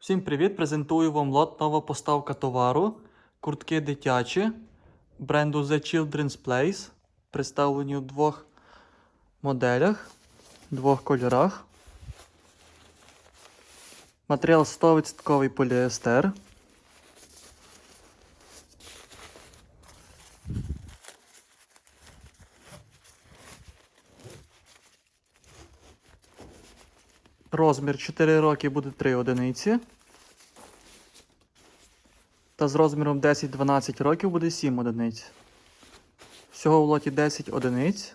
Всім привіт! Презентую вам лот нова поставка товару. Куртки дитячі бренду The Children's Place. Представлені у двох моделях, двох кольорах. Матеріал 100% поліестер. Розмір 4 роки буде 3 одиниці. Та з розміром 10-12 років буде 7 одиниць. Всього в лоті 10 одиниць.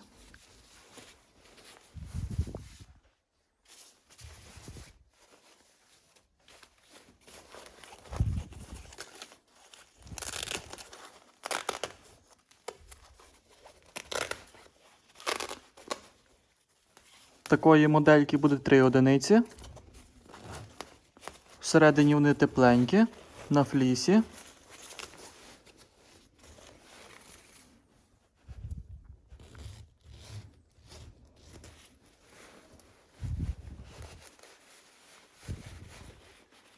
Такої модельки буде 3 одиниці. Всередині вони тепленькі, на флісі.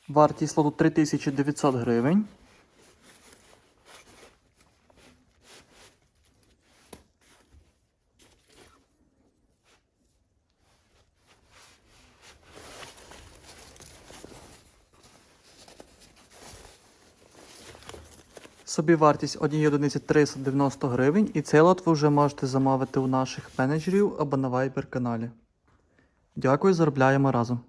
Вартість лоту 3900 гривень. Собівартість однієї одиниці 390 гривень, і цей лот ви вже можете замовити у наших менеджерів або на Viber каналі. Дякую, заробляємо разом.